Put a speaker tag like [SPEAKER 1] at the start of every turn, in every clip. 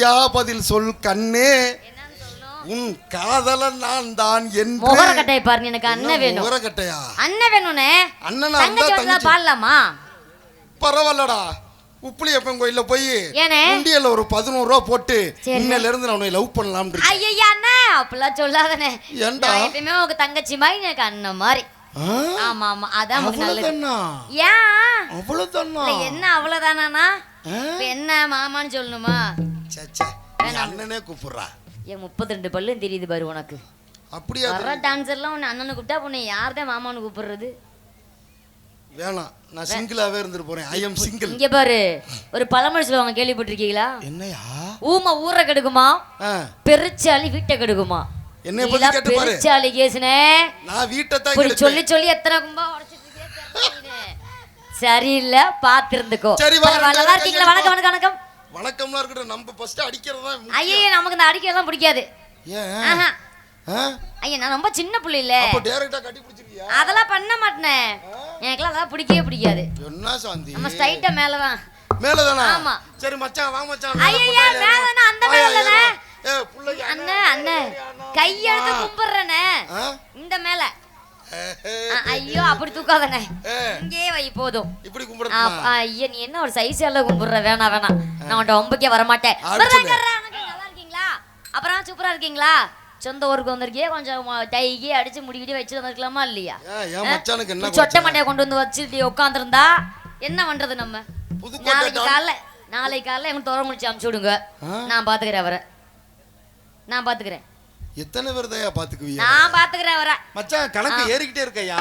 [SPEAKER 1] பொய்யா பதில் சொல் கண்ணே உன் காதலன் நான் தான் என்று
[SPEAKER 2] முகரக்கட்டையை பாருங்க எனக்கு அண்ணன் வேணும்.
[SPEAKER 1] உரக்கட்டையா
[SPEAKER 2] அண்ணன் வேணும்னே?
[SPEAKER 1] அண்ணனா இருந்தா
[SPEAKER 2] தங்கச்சி. பாடலாமா?
[SPEAKER 1] பரவாயில்லடா. உப்புளியப்பன் கோயில்ல போய்
[SPEAKER 2] ஏனே?
[SPEAKER 1] உண்டியல்ல ஒரு பதினோரு ரூபா போட்டு. இன்னையில இருந்து நான் உன்னை லவ் பண்ணலாம்
[SPEAKER 2] ஐயா அண்ணா அப்படிலாம் சொல்லாதனே
[SPEAKER 1] ஏன்டா?
[SPEAKER 2] எப்பயுமே உங்க தங்கச்சி மாதிரி எனக்கு அண்ணன் மாதிரி. ஆமா ஆமா அதான் நல்லது. ஏன்?
[SPEAKER 1] அவ்வளவுதானா?
[SPEAKER 2] என்ன அவ்வளவுதானா என்ன மாமான்னு சொல்லணுமா?
[SPEAKER 1] அண்ணனே கூப்பிடுறா
[SPEAKER 2] என் முப்பத்தி ரெண்டு பல்லும் தெரியுது பாரு உனக்கு
[SPEAKER 1] அப்படியா
[SPEAKER 2] வர்ற டான்சர்லாம் உன்னை அண்ணனு கூப்பிட்டா உன்னை யார் தான் மாமான்னு கூப்பிடுறது
[SPEAKER 1] வேணாம் நான் சிங்கிளாவே இருந்துட்டு போறேன் ஐ எம் சிங்கிள்
[SPEAKER 2] இங்க பாரு ஒரு பழமொழி சொல்லுவாங்க கேள்விப்பட்டிருக்கீங்களா
[SPEAKER 1] என்னையா
[SPEAKER 2] ஊமை ஊரை கெடுக்குமா பெருச்சாலி வீட்டை கெடுக்குமா
[SPEAKER 1] என்னைய பத்தி கேட்டு பாரு
[SPEAKER 2] பெருச்சாலி கேசுனே
[SPEAKER 1] நான் வீட்டை தான்
[SPEAKER 2] இப்படி. சொல்லி சொல்லி எத்தனை கும்பா உடைச்சிட்டு. சரியில்லை பாத்திருந்துக்கோ
[SPEAKER 1] சரி,
[SPEAKER 2] நல்லா இருக்கீங்களா வணக்கம் வணக்கம் வணக்கம்
[SPEAKER 1] வணக்கம்லாம் இருக்கட்டும் நம்ம ஃபர்ஸ்ட் அடிக்கிறது தான்
[SPEAKER 2] ஐயே நமக்கு இந்த அடிக்கலாம் பிடிக்காது.
[SPEAKER 1] ஏன்?
[SPEAKER 2] ஐயா நான் ரொம்ப சின்ன புள்ளை இல்ல
[SPEAKER 1] அப்ப டைரக்டா கட்டி பிடிச்சிருக்கியா?
[SPEAKER 2] அதெல்லாம் பண்ண மாட்டேனே. எனக்குலாம் அதெல்லாம் பிடிக்கவே பிடிக்காது.
[SPEAKER 1] என்ன சாந்தி?
[SPEAKER 2] நம்ம ஸ்ட்ரைட்டா மேலதான்.
[SPEAKER 1] மேலதானா?
[SPEAKER 2] ஆமா.
[SPEAKER 1] சரி மச்சான் வா மச்சான்.
[SPEAKER 2] ஐயையா,
[SPEAKER 1] மேல
[SPEAKER 2] மேலதானா, அந்த மேலதானே?
[SPEAKER 1] ஏறுவா. ஏ புள்ளைக்கு
[SPEAKER 2] அண்ணே அண்ணே கையெழுத்து கும்பிடுறேனே? இந்த மேல. ஐயோ அப்படி தூக்காதண்ணே
[SPEAKER 1] ஏ,
[SPEAKER 2] இங்கே வை போதும்.
[SPEAKER 1] இப்படி கும்பிடுறா
[SPEAKER 2] ஐயா நீ என்ன ஒரு சைஸ் எல்லாம் கும்பிடுற? வேணாம் வேணாம். நான் உன்ட்ட ஒம்பக்கே. பிரதங்கர்ரா, வணக்கம், நல்லா இருக்கீங்களா? அப்புறம் சூப்பரா இருக்கீங்களா? சொந்த ஊருக்கு வந்திருக்கியே கொஞ்சம் டைகி அடிச்சு முடிக்கிட்டு வச்சு வந்திருக்கலாமா இல்லையா? சொட்டை? மண்டையை கொண்டு வந்து வச்சுட்டு உட்காந்துருந்தா என்ன பண்றது நம்ம? நாளைக்கு காலைல நாளைக்கு காலைல எங்க துறை முடிச்சு அமுச்சு விடுங்க? நான் பாத்துக்கிறேன் அவரை. நான் பாத்துக்கிறேன்.
[SPEAKER 1] எத்தனை பேர் தயா பாத்துக்குவியா
[SPEAKER 2] நான் பாத்துக்கிறேன் அவரை.
[SPEAKER 1] மச்சான் கணக்கு ஏறிக்கிட்டே இருக்கையா?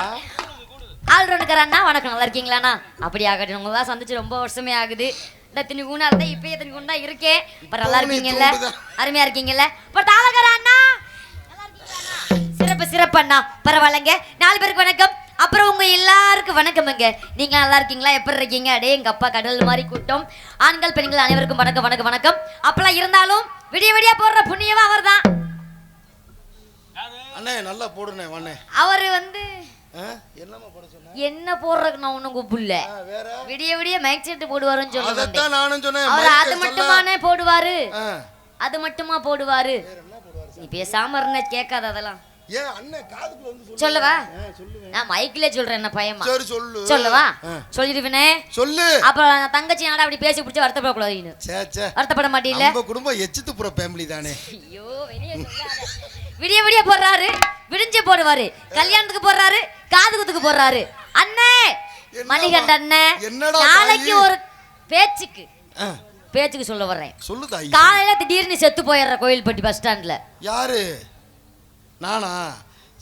[SPEAKER 2] ஆல்ரவுண்டுக்காரண்ணா வணக்கம். நல்லா இருக்கீங்களாண்ணா அப்படி ஆகட்டும். உங்களை தான் சந்திச்சு ரொம்ப வருஷமே ஆகுது. இந்த தினி கூண்டா இருந்தா இப்பயே தினி கூண்டா இருக்கேன் இப்ப நல்லா இருக்கீங்கல்ல. அருமையா இருக்கீங்கல்ல? இப்ப தாளகர அண்ணா? சிறப்பு சிறப்பு அண்ணா. பரவாயில்லைங்க. நாலு பேருக்கு வணக்கம். அப்புறம் உங்க எல்லாருக்கும் வணக்கமுங்க. நீங்க நல்லா இருக்கீங்களா? எப்படி இருக்கீங்க? அடே எங்க அப்பா கடல் மாதிரி கூட்டம். ஆண்கள் பெண்கள் அனைவருக்கும் வணக்கம் வணக்கம் வணக்கம். அப்பெல்லாம் இருந்தாலும் விடிய விடிய போடுற புண்ணியமா அவர்தான்.
[SPEAKER 1] அண்ணே நல்லா போடுனே வாண்ணே.
[SPEAKER 2] அவர் வந்து
[SPEAKER 1] போட சொன்ன?
[SPEAKER 2] என்ன போடுறதுக்கு நான் ஒன்றும் கூப்பிடல. விடிய விடிய மைக் செட்டு போடுவாருன்னு சொல்லுவாங்க
[SPEAKER 1] அதைத்தான் நானும் சொன்னேன்.
[SPEAKER 2] அவர்
[SPEAKER 1] மைக்கை
[SPEAKER 2] அது மட்டுமானே போடுவாரு. அது மட்டுமா போடுவாரு? நீ பேசாம இருந்த கேட்காத அதெல்லாம். சொல்லவா?
[SPEAKER 1] சொல்லுவேன்
[SPEAKER 2] நான் மைக்கிலே சொல்றேன் என்ன பயமா? சொல்லவா. சொல்லிடுவேனே
[SPEAKER 1] சொல்லு.
[SPEAKER 2] நான் தங்கச்சி நாடா அப்படி பேசி பிடிச்சி வருத்தப்படக்கூடாது
[SPEAKER 1] சே சே.
[SPEAKER 2] வருத்தப்பட
[SPEAKER 1] நம்ம குடும்பம் எச்சித்து புற ஃபேமிலி தானே.
[SPEAKER 2] ஐயோ வெளியே. விடிய விடிய போடுறாரு விடிஞ்சு போடுவாரு. கல்யாணத்துக்கு போடுறாரு காது குத்துக்கு போடுறாரு. அண்ணே? மணிகண்ட அண்ணே நாளைக்கு? ஒரு பேச்சுக்கு. பேச்சுக்கு சொல்ல வர்றேன்.
[SPEAKER 1] சொல்லு தாயி.
[SPEAKER 2] காலையில திடீர்னு செத்து போயிடுற கோயில்பட்டி பஸ் ஸ்டாண்ட்ல
[SPEAKER 1] யாரு? நானா?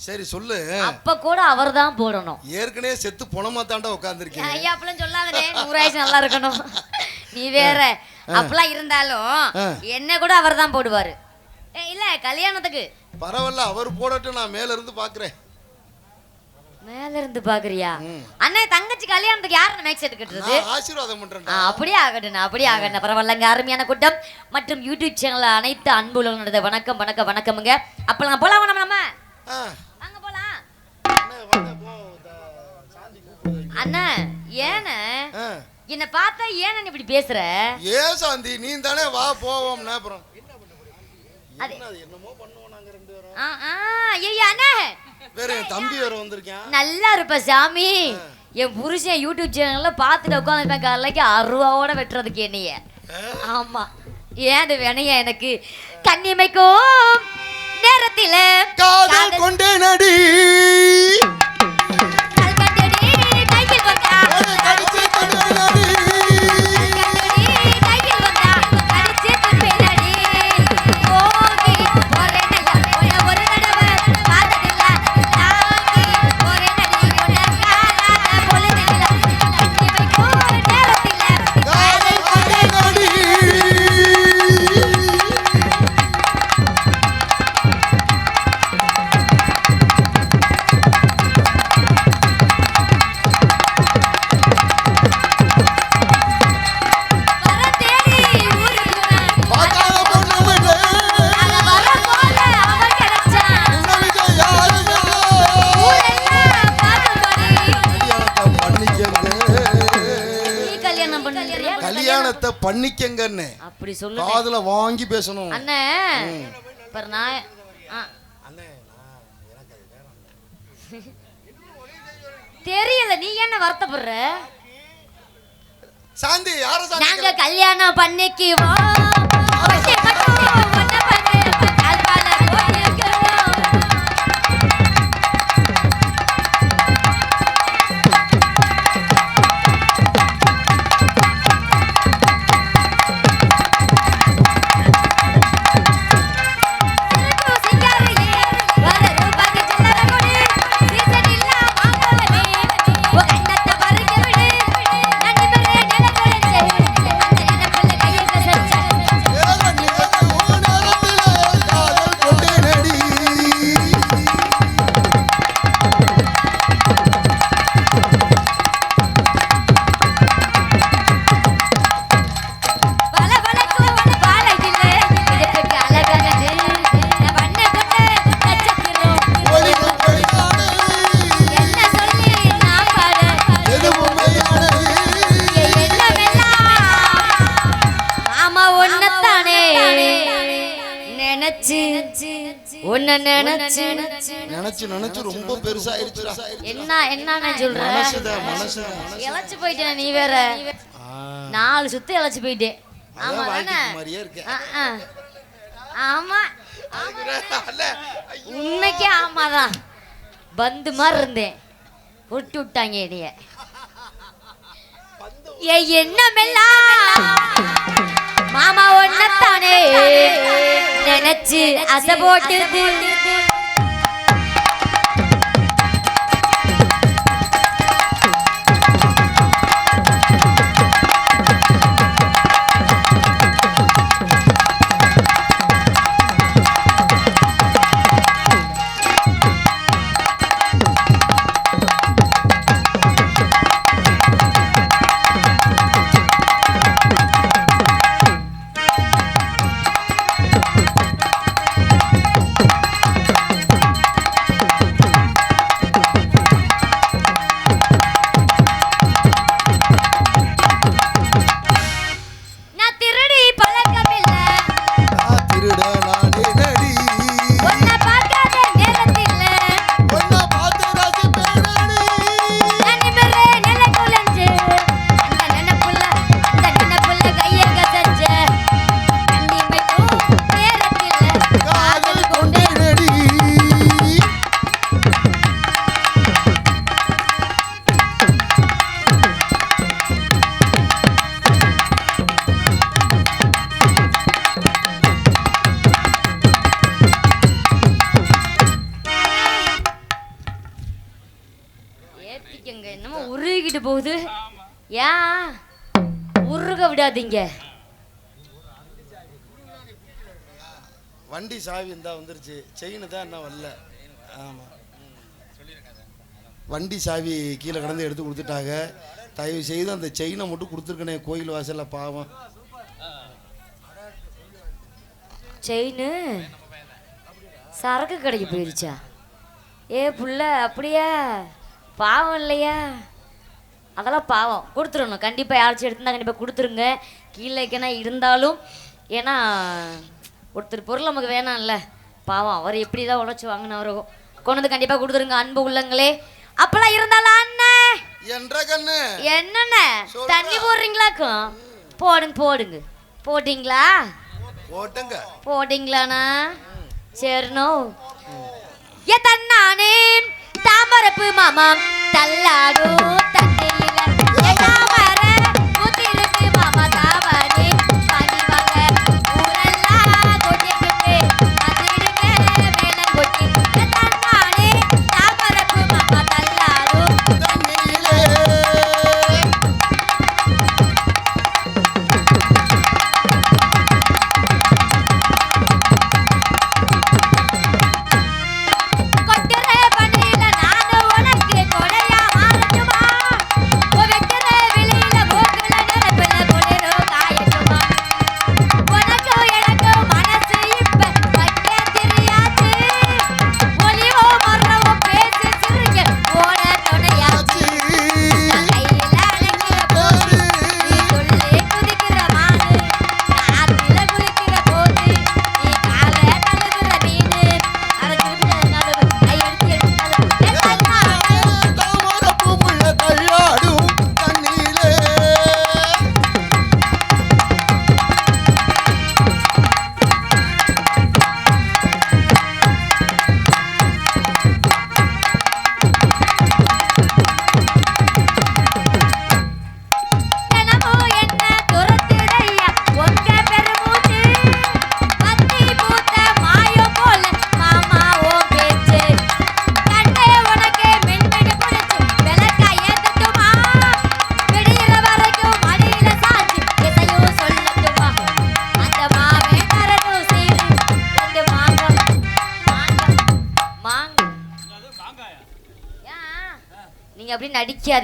[SPEAKER 1] சரி சொல்லு.
[SPEAKER 2] அப்ப கூட அவர்தான் போடணும்.
[SPEAKER 1] ஏற்கனவே செத்து பொணமா தாண்டா உட்காந்துருக்கேன்
[SPEAKER 2] ஐயா அப்பெல்லாம் சொல்லாதே நூறு வயசு நல்லா இருக்கணும். நீ வேற. அப்பெல்லாம் இருந்தாலும். என்ன கூட அவர்தான் போடுவாரு. ஏ, இல்ல கல்யாணத்துக்கு.
[SPEAKER 1] பரவாயில்ல அவர் போடட்டும் நான் மேல இருந்து பாக்குறேன்
[SPEAKER 2] மேல இருந்து பாக்குறியா. அண்ணே தங்கச்சி கல்யாணத்துக்கு யாரு கட்டுறது?
[SPEAKER 1] நான் ஆசீர்வாதம் பண்றேன்
[SPEAKER 2] அப்படியே ஆகட்டும் அப்படியே ஆகட்டும் பரவாயில்லங்க அருமையான கூட்டம். மற்றும் யூடியூப் சேனல் அனைத்து நடந்த வணக்கம் வணக்கம் வணக்கமுங்க. அப்ப போலாம் நம்ம நம்ம
[SPEAKER 1] ஆ,
[SPEAKER 2] வாங்க போலாம்.
[SPEAKER 1] அண்ணே,
[SPEAKER 2] ஏன. என்ன பார்த்தா ஏன் இப்படி பேசுற?
[SPEAKER 1] ஏ சாந்தி? நீ தானே வா போவோம்னா அப்புறம்.
[SPEAKER 2] அது-
[SPEAKER 1] என்ன அது என்னமோ பண்ணுவோம் நாங்க ரெண்டு பேரும்.
[SPEAKER 2] ஆ, ஆ, ஐயா அண்ணே.
[SPEAKER 1] வேற என் தம்பி வேற வந்திருக்கேன்.
[SPEAKER 2] நல்லா இருப்ப சாமி. என் புருஷன் யூடியூப் சேனல்ல பார்த்துட்டு உட்காந்துருப்பேன் காலைக்கு அருவாவோட வெட்டுறதுக்கு என்னைய. ஆமா. ஏன் அது வேணையா எனக்கு கண்ணிமைக்கும் நேரத்தில
[SPEAKER 1] காதல் கொண்டே நடி. பண்ணிக்கங்கன்னு
[SPEAKER 2] அப்படி சொல்லுங்க.
[SPEAKER 1] காதுல வாங்கி பேசணும்.
[SPEAKER 2] அண்ணே நான். தெரியல நீ என்ன வருத்தப்படுற?
[SPEAKER 1] சாந்தி யார சாந்தி
[SPEAKER 2] நாங்க கல்யாணம் பண்ணிக்குவோம். என்ன என்ன சொல்ற இழைச்சு போயிட்டேன் நீ வேற. நாலு சுத்து இழைச்சு போயிட்டேன். ஆமா தானே. ஆமா. உண்மைக்கே ஆமாதான். பந்து மாதிரி இருந்தேன். விட்டு விட்டாங்க இடைய ஏய் என்னமெல்லாம்? மாமா ஒன்னத்தானே? நினைச்சு அசை போட்டுது. விடாதீங்க.
[SPEAKER 1] வண்டி சாவி இருந்தா வந்துருச்சு. செயின் தான் என்ன வரல. ஆமா. வண்டி சாவி கீழே கிடந்து எடுத்து கொடுத்துட்டாங்க. தயவு செய்து அந்த செயினை மட்டும் கொடுத்துருக்கனே கோயில் வாசல்ல பாவம்.
[SPEAKER 2] செயின் சரக்கு கடைக்கு போயிருச்சா. ஏ புள்ள அப்படியா? பாவம் இல்லையா? அதெல்லாம் பாவம். கொடுத்துடணும். கண்டிப்பாக யாராச்சும் எடுத்துருந்தா கண்டிப்பாக கொடுத்துருங்க. கீழே வைக்கனா இருந்தாலும் ஏன்னா ஒருத்தர் பொருள் நமக்கு வேணாம்ல. பாவம். அவர் எப்படி தான் உழைச்சி வாங்கினவரோ. கொண்டு வந்து கண்டிப்பாக கொடுத்துருங்க. அன்பு உள்ளங்களே. அப்பெல்லாம் இருந்தாலும் அண்ணன்
[SPEAKER 1] என்ற கண்ணு.
[SPEAKER 2] என்னண்ண? தண்ணி போடுறீங்களாக்கும்? போடுங்க போடுங்க. போட்டிங்களா?
[SPEAKER 1] போட்டுங்க.
[SPEAKER 2] போட்டிங்களாண்ணா? சரிண்ணோ ஏ தன்னானே தாமரப்பு மாமாம் தள்ளாடும் தண்ணியில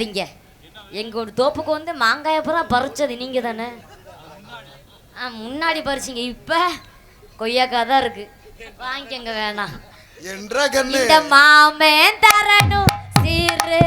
[SPEAKER 2] நடிக்காதீங்க எங்க ஒரு தோப்புக்கு வந்து மாங்காய பூரா பறிச்சது நீங்க தானே? ஆ முன்னாடி பறிச்சீங்க. இப்ப கொய்யாக்காய் தான் இருக்கு. வாங்கிக்கங்க வேணாம்.
[SPEAKER 1] என்றா
[SPEAKER 2] இந்த மாமன் தரணும். சீரு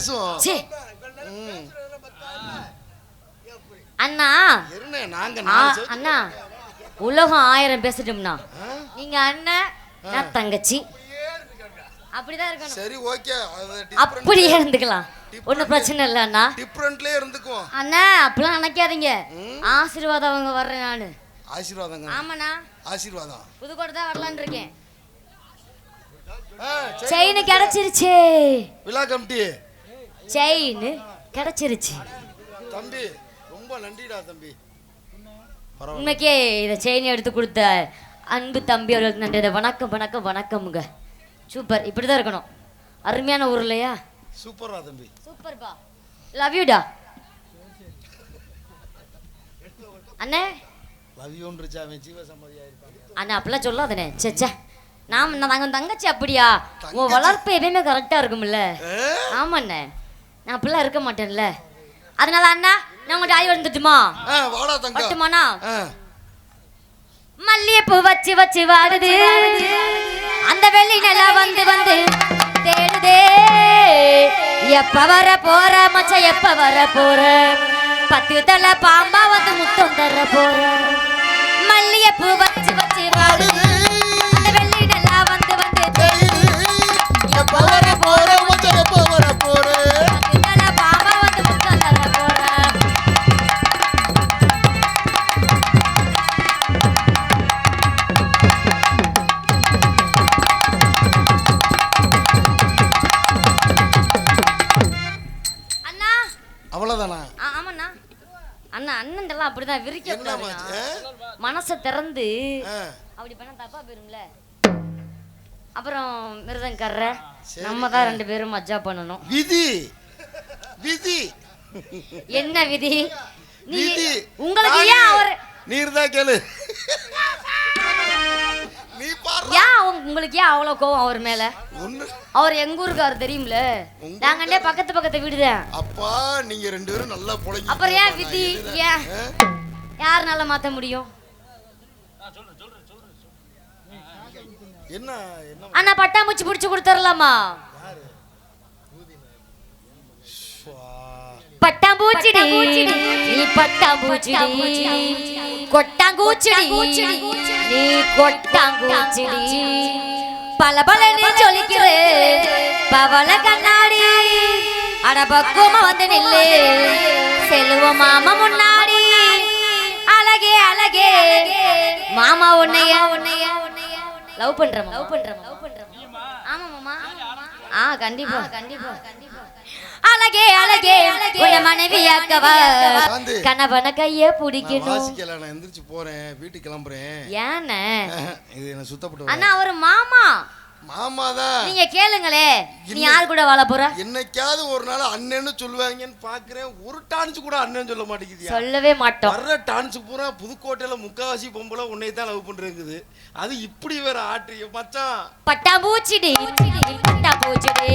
[SPEAKER 1] மாதிரி பேசும்
[SPEAKER 2] சீ
[SPEAKER 1] ம்.
[SPEAKER 2] அண்ணா அண்ணா. உலகம் ஆயிரம் பேசட்டும்னா? நீங்க அண்ணன் நான் தங்கச்சி. அப்படிதான் இருக்கணும்.
[SPEAKER 1] சரி ஓகே.
[SPEAKER 2] அப்படியே இருந்துக்கலாம். ஒன்றும் பிரச்சனை இல்லை அண்ணா
[SPEAKER 1] டிஃப்ரெண்ட்லயே இருந்துக்குவோம்.
[SPEAKER 2] அண்ணா அப்படிலாம் நினைக்காதீங்க. ஆசீர்வாதம் அவங்க வர்றேன் நான்.
[SPEAKER 1] ஆசீர்வாதங்க.
[SPEAKER 2] ஆமாண்ணா.
[SPEAKER 1] ஆசீர்வாதம்.
[SPEAKER 2] புதுக்கோட்டை தான் வரலான்னு இருக்கேன். செயின் கிடைச்சிருச்சு.
[SPEAKER 1] விழா கமிட்டி.
[SPEAKER 2] செயின் கிடைச்சிருச்சு.
[SPEAKER 1] தம்பி ரொம்ப நன்றிடா தம்பி.
[SPEAKER 2] உண்மைக்கே இதை செயின் எடுத்து கொடுத்த அன்பு தம்பி அவர்களுக்கு நன்றி. வணக்கம் வணக்கம் வணக்கமுங்க. சூப்பர். இப்படி தான் இருக்கணும். அருமையான ஊர் இல்லையா?
[SPEAKER 1] சூப்பரா தம்பி.
[SPEAKER 2] சூப்பர்ப்பா லவ் யூடா அண்ணே?
[SPEAKER 1] லவ்யூன்றுச்சு அவன் ஜீவசம்மதியா இருப்பான்
[SPEAKER 2] அண்ணா அப்படிலாம் சொல்லாதண்ணே. சே சே நாம் நாங்கள் தங்கச்சி அப்படியா? உன் வளர்ப்பு எப்பயுமே கரெக்டாக இருக்கும்ல. ஆமாண்ணே. நான் அப்படிலாம் இருக்க மாட்டேன்ல. அதனால அண்ணா நான் உங்கள்கிட்ட ஆய் வந்துட்டுமா
[SPEAKER 1] வாடா
[SPEAKER 2] மல்லிகைப்பூ வச்சு வச்சு வாடுது. அந்த வெள்ளி நிலா வந்து வந்து தேடுதே. எப்ப வர போற மச்ச எப்ப வர போற? பத்து தலை பாம்பா வந்து முத்தம் தர போற. மல்லிகைப்பூ வச்சு வச்சு வாடுது. அப்படிதான் விரிக்க மனசை திறந்து அப்படி பண்ணா தப்பா போயிரும்ல. அப்புறம் மிருதங்கர்ற
[SPEAKER 1] சரி.
[SPEAKER 2] நம்ம தான் ரெண்டு பேரும் மஜா பண்ணணும்.
[SPEAKER 1] விதி. விதி.
[SPEAKER 2] என்ன விதி? நீ உங்களுக்கு ஏன் அவர்
[SPEAKER 1] நீர் தான் கேளு.
[SPEAKER 2] ஏன் உங்களுக்கு ஏன் அவ்வளோ கோவம் அவர் மேல? அவர் எங்க ஊருக்கார் தெரியும்ல? நாங்கண்டே பக்கத்து பக்கத்து வீடுதான்
[SPEAKER 1] அப்பா நீங்க ரெண்டு பேரும் நல்லா
[SPEAKER 2] அப்புறம் ஏன் விதி? ஏன்? யாருனால மாத்த முடியும்?
[SPEAKER 1] என்ன என்ன?
[SPEAKER 2] அண்ணா பட்டாம்பூச்சி பிடிச்சு கொடுத்துடலாமா. பட்டாம்பூச்சிடி. நீ பட்டாம்பூச்சிடி. கொட்டாங்கூச்சிடி. நீ கொட்டாங்கூச்சிடி. பல பலன்னு சொல்லிக்கிற. பவள கண்ணாடி. அட பக்குவமா வந்து நில்லு. செல்வ மாமா முன்னாடி. அழகே மாமா உன்னைய. உன்னைய. லவ் பண்றேன் லவ் பண்றேன் லவ் பண்றேன் ஆமா மாமா. ஆ கண்டிப்பா. கண்டிப்பா. கண்டிப்பா. அழகே அழகே. உன்னை மன மனைவியாக்கவா. கணவன கைய பிடிக்கணும்.
[SPEAKER 1] வாசிக்கல நான் எந்திரிச்சு போறேன். வீட்டுக்கு கிளம்புறேன்.
[SPEAKER 2] ஏன்னு?
[SPEAKER 1] இது என்ன சுத்தப்பட்டு
[SPEAKER 2] அண்ணா அவரு மாமா.
[SPEAKER 1] மாமா தான்
[SPEAKER 2] நீங்க கேளுங்களே. நீ யார் கூட வாழ போற?
[SPEAKER 1] என்னைக்காவது ஒரு நாள் அண்ணன்னு சொல்லுவாங்கன்னு பாக்குறேன். ஒரு டான்ஸ் கூட அண்ணன் சொல்ல மாட்டேங்குதியா?
[SPEAKER 2] சொல்லவே மாட்டோம்.
[SPEAKER 1] வர்ற டான்ஸ் பூரா புதுக்கோட்டையில முக்காவாசி பொம்பளை உன்னை தான் லவ் பண்றது அது இப்படி வேற ஆட்ரிய மச்சான்.
[SPEAKER 2] பட்டாம்பூச்சிடி பட்டாம்பூச்சிடி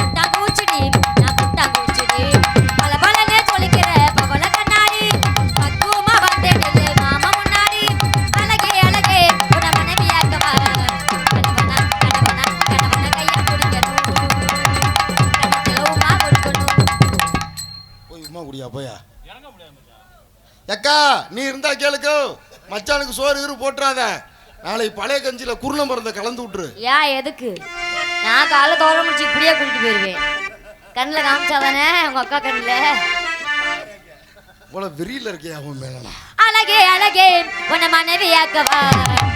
[SPEAKER 2] பட்டாம்பூச்சிடி நான் பட்டாம்பூச்சிடி
[SPEAKER 1] அக்கா நீ இருந்தா கேளுக்கோ. மச்சானுக்கு சோறு இரு போட்டுறாத. நாளைக்கு பழைய கஞ்சில குருணை மருந்தை கலந்து விட்டுரு.
[SPEAKER 2] ஏன் எதுக்கு? நான் காலைல தோற முடிச்சு இப்படியே கூட்டிட்டு போயிருவேன். கண்ணில் காமிச்சாதானே உங்க அக்கா கண்ணில்?
[SPEAKER 1] போல வெறியில இருக்கியா அவன் மேல
[SPEAKER 2] அழகே அழகே உன மனைவியாக்கவா? கணவன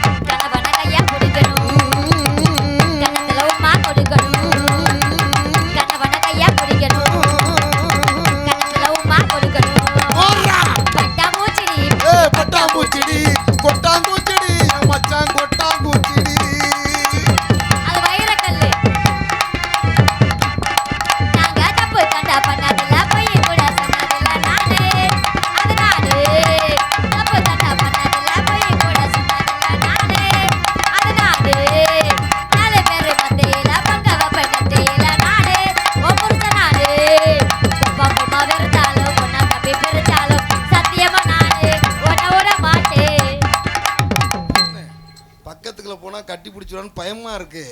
[SPEAKER 1] பிடிச்சிருவான்னு பயமா இருக்கு.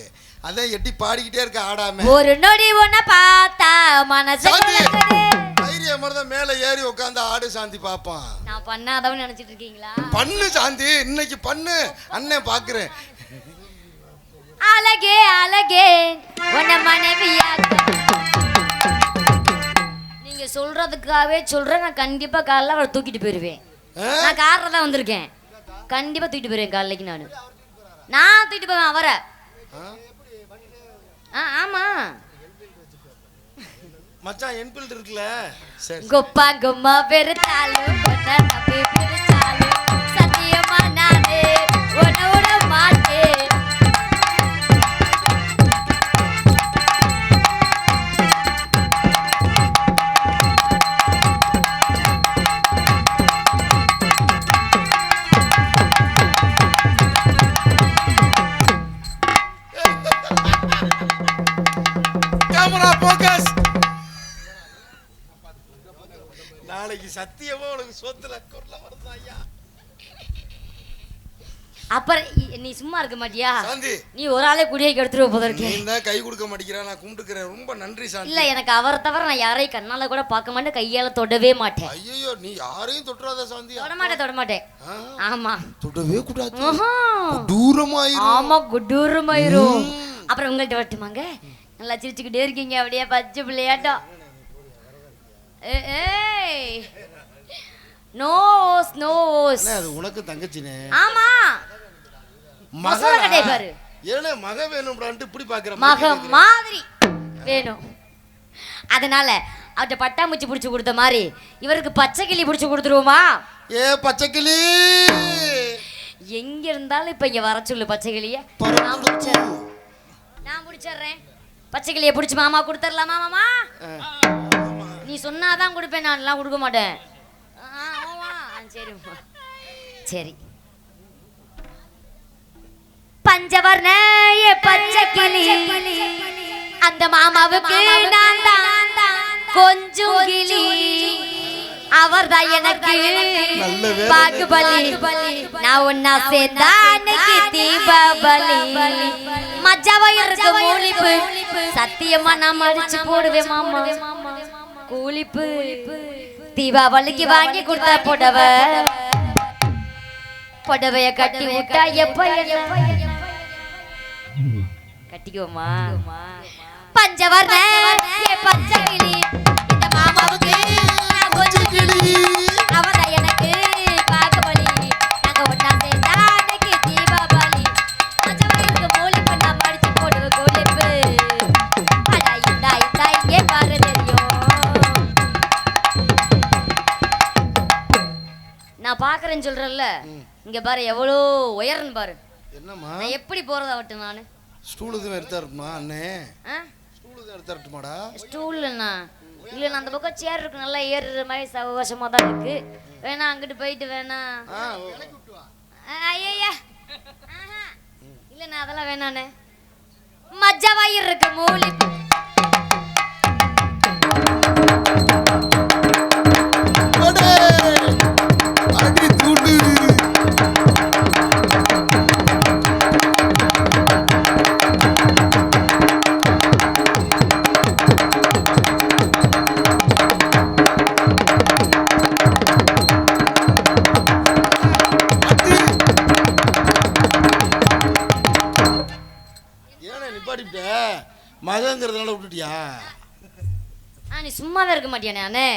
[SPEAKER 1] அதான் எட்டி பாடிக்கிட்டே இருக்க ஆடாம.
[SPEAKER 2] ஒரு நொடி உன்னை பார்த்தா மனசு.
[SPEAKER 1] தைரியம் தான் மேல ஏறி உட்காந்து ஆடு சாந்தி பாப்பான்
[SPEAKER 2] நான் பண்ணாதவன்னு நினைச்சிட்டு இருக்கீங்களா?
[SPEAKER 1] பண்ணு சாந்தி! இன்னைக்கு பண்ணு. அண்ணன் பாக்குறேன்
[SPEAKER 2] அழகே அழகே உன்னை மனைவியாக்க. நீங்க சொல்றதுக்காகவே சொல்றேன். நான் கண்டிப்பா காலைல அவரை தூக்கிட்டு போயிருவேன்? நான் காரில் தான் வந்திருக்கேன். கண்டிப்பா தூக்கிட்டு போயிருவேன் காலைக்கு நான். நான் தூக்கிட்டு போவேன் அவரை.
[SPEAKER 1] ஆ?
[SPEAKER 2] ஆமா.
[SPEAKER 1] மச்சான் என்பில்ட் இருக்குல்ல. சரி
[SPEAKER 2] கொப்பா கொம்மா பெருத்தாலும் கொன்ன தப்பி பிரிச்சாலும் சும்மா இருக்க மாட்டியா?
[SPEAKER 1] சாந்தி.
[SPEAKER 2] நீ ஒரு ஆளே குடியை கெடுத்துருவ போதற்கு
[SPEAKER 1] நீ தான் கை கொடுக்க மாட்டேங்கிற நான் கும்பிட்டுக்கிறேன். ரொம்ப நன்றி சாந்தி.
[SPEAKER 2] இல்ல எனக்கு அவரை தவிர நான் யாரையும் கண்ணால கூட பார்க்க மாட்டேன். கையால தொடவே மாட்டேன்.
[SPEAKER 1] ஐயோ நீ யாரையும் தொட்டுறாத சாந்தி.
[SPEAKER 2] தொட மாட்டேன் தொட மாட்டேன். ஆமா.
[SPEAKER 1] தொடவே கூடாது. தூரமாயிரும்
[SPEAKER 2] ஆமா குடூரமாயிரும். அப்புறம் உங்கள்கிட்ட வரட்டுமாங்க? நல்லா சிரிச்சுக்கிட்டே இருக்கீங்க அப்படியே பச்சை பிள்ளையாட்டம். ஏய். Nose nose.
[SPEAKER 1] அது உனக்கு தங்கச்சினே.
[SPEAKER 2] ஆமா. மசாலா கடையை பாரு.
[SPEAKER 1] ஏன்னா மக வேணும்டான்ட்டு இப்படி பாக்குற
[SPEAKER 2] மக மாதிரி வேணும். அதனால அவர்கிட்ட பட்டாம்பூச்சி பிடிச்சி கொடுத்த மாதிரி இவருக்கு பச்சை கிளி பிடிச்சி கொடுத்துருவோமா?
[SPEAKER 1] ஏ பச்சைக்கிளி
[SPEAKER 2] எங்க இருந்தாலும் இப்ப இங்க வர சொல்லு பச்சை கிளிய. நான் பிடிச்சிடுறேன் நான் பிடிச்சிடுறேன் பச்சை கிளிய பிடிச்சி மாமா கொடுத்துடலாமா மாமா? நீ சொன்னாதான் கொடுப்பேன் நான்லாம் கொடுக்க மாட்டேன். சரிம்மா சரி. பஞ்சவர்ண பச்சை கிளி அந்த மாமாவுக்கு நான் தான். கொஞ்சம் கிளி அவர்தான் எனக்கு
[SPEAKER 1] நல்ல வேலை.
[SPEAKER 2] பாகுபலி. நான் ஒன்னா சேர்ந்தா அன்னைக்கு தீபாவளி. மஜாவா இருக்கு மூலிப்பு. சத்தியமா நான் மடிச்சு போடுவேன் மாமா. கூலிப்பு. தீபாவளிக்கு வாங்கி கொடுத்தா புடவ. புடவைய கட்டி விட்டா எப்ப எப்ப கட்டிக்குவோமா பஞ்சவர்ண ஏ பச்சை கிளி இந்த மாமாவுக்கு நான் கொஞ்சம் கிளி. அவதான் எனக்கு பாகுபலி நாங்க ஒண்ணா சேர்ந்தா அன்னைக்கு தீபாவளி. இருக்கு மூலிப்பு நான் மடிச்சு போடுவ கோலிப்பு அடா இந்தா இந்தா இங்கே பாரு தெரியும். நான் பாக்குறேன்னு சொல்றேன்ல. இங்க பாரு எவ்வளோ உயரன்னு பாரு.
[SPEAKER 1] என்னம்மா?
[SPEAKER 2] நான் எப்படி போறதா வட்டு நானு?
[SPEAKER 1] ஸ்டூல் எதுவும் எடுத்தா இருக்குமா அண்ணே? ஸ்டூல் எதுவும் எடுத்தா இருக்குமாடா
[SPEAKER 2] ஸ்டூல்ண்ணா. இல்லைண்ணா அந்த பக்கம் சேர் இருக்கு நல்லா ஏறுற மாதிரி சவகாசமாக தான் இருக்கு. வேணா அங்கிட்டு போயிட்டு வேணா. ஐயா இல்லைண்ணா அதெல்லாம் வேணாண்ணே. மஜ்ஜா இருக்கு மூலி மாட்டியானே அண்ணே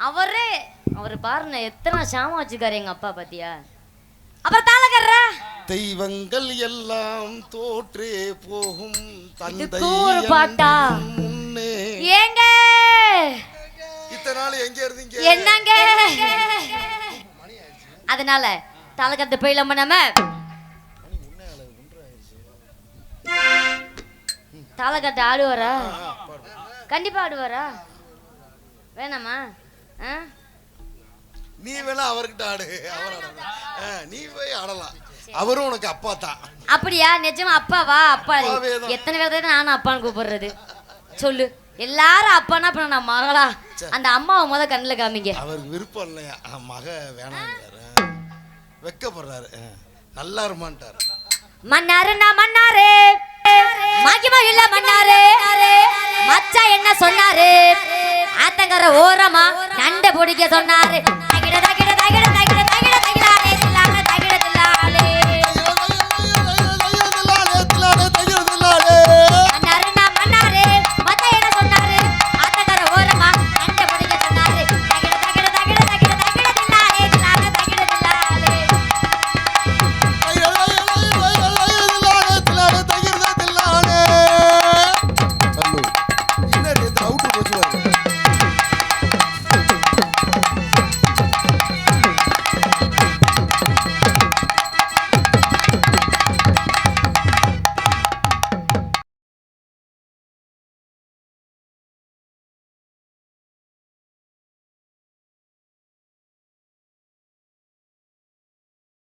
[SPEAKER 2] அவரே அவர் பாருண்ணே எத்தனை சாமான் வச்சுக்காரு எங்க அப்பா பாத்தியா? அப்புறம் தாளக்கர்ற
[SPEAKER 1] தெய்வங்கள் எல்லாம் தோற்றே போகும் தந்தை
[SPEAKER 2] இதுக்கு ஒரு பாட்டா?
[SPEAKER 1] முன்னே.
[SPEAKER 2] ஏங்க?
[SPEAKER 1] இத்தனை நாள் எங்க இருந்தீங்க?
[SPEAKER 2] என்னங்க? அதனால தாளக்கத்தை போயிடலாமா நம்ம? தாளக்கட்டை ஆடுவாரா? கண்டிப்பா ஆடுவாரா? வேணாமா? ஆ?
[SPEAKER 1] நீ வேணா அவர்கிட்ட ஆடு. அவர் ஆடலாம். நீ போய் ஆடலாம். அவரும் உனக்கு அப்பா தான்.
[SPEAKER 2] அப்படியா? நிஜமா அப்பாவா? அப்பா. எத்தனை பேர் தான் நானும் அப்பான்னு கூப்பிடுறது? சொல்லு. எல்லாரும் அப்பானா அப்புறம் நான் மகளா? அந்த அம்மாவை முத கண்ணில் காமிங்க.
[SPEAKER 1] அவருக்கு விருப்பம் இல்லையா? மக வேணாங்கிறாரு வெக்கப்படுறாரு. நல்லா இருமான்ட்டாரு.
[SPEAKER 2] மன்னாருன்னா மன்னாரு. மகிமா இல்ல மன்னாரு. மச்சா என்ன சொன்னாரு? ஆத்தங்கர ஓரமா நண்டை பிடிக்க சொன்னாரு. தகிட, தகிட, தகிட, தகிட,